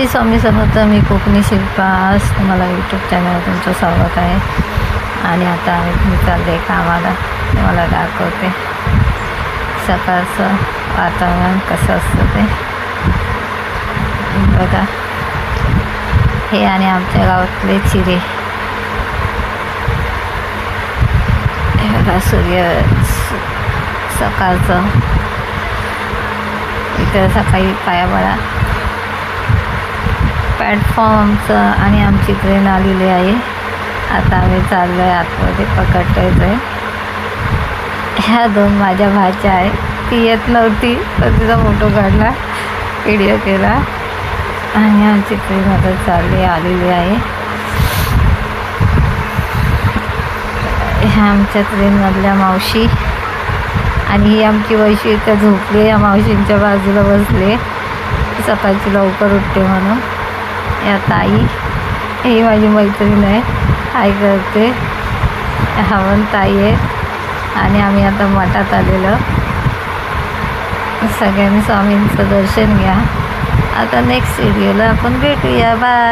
श्री स्वामी समर्थ मी कोकणी शिल्पा तुम्हाला यूट्यूब चॅनलवर तुमचं स्वागत आहे. आणि आता मी चालले कामाला तुम्हाला दाखवते. सकाळचं वातावरण कसं असतं ते. बघा. हे आणि आमच्या गावातले चिरे. बघा सूर्य सकाळचं. इकडं सकाळी पाया प्लॅटफॉर्मचं आणि आमची ट्रेन आलेली आहे. आता आम्ही चाललो आहे आतमध्ये पकडतायचं आहे ह्या दोन माझ्या भाच्या आहे ती येत नव्हती तर तिचा फोटो काढला व्हिडिओ केला. आणि आमची ट्रेन आता चालली आलेली आहे. ह्या आमच्या ट्रेनमधल्या मावशी. आणि ही आमची वैशी त्या झोपली या मावशींच्या बाजूला बसले सकाळची लवकर उठते म्हणून. या ताई. ही माझी मैत्रीण आहे. हाय करते. हवन ताई आहे. आणि आम्ही आता मठात आलेलो. सगळ्यांनी स्वामींचं दर्शन घ्या. आता नेक्स्ट व्हिडिओला आपण भेटूया. बाय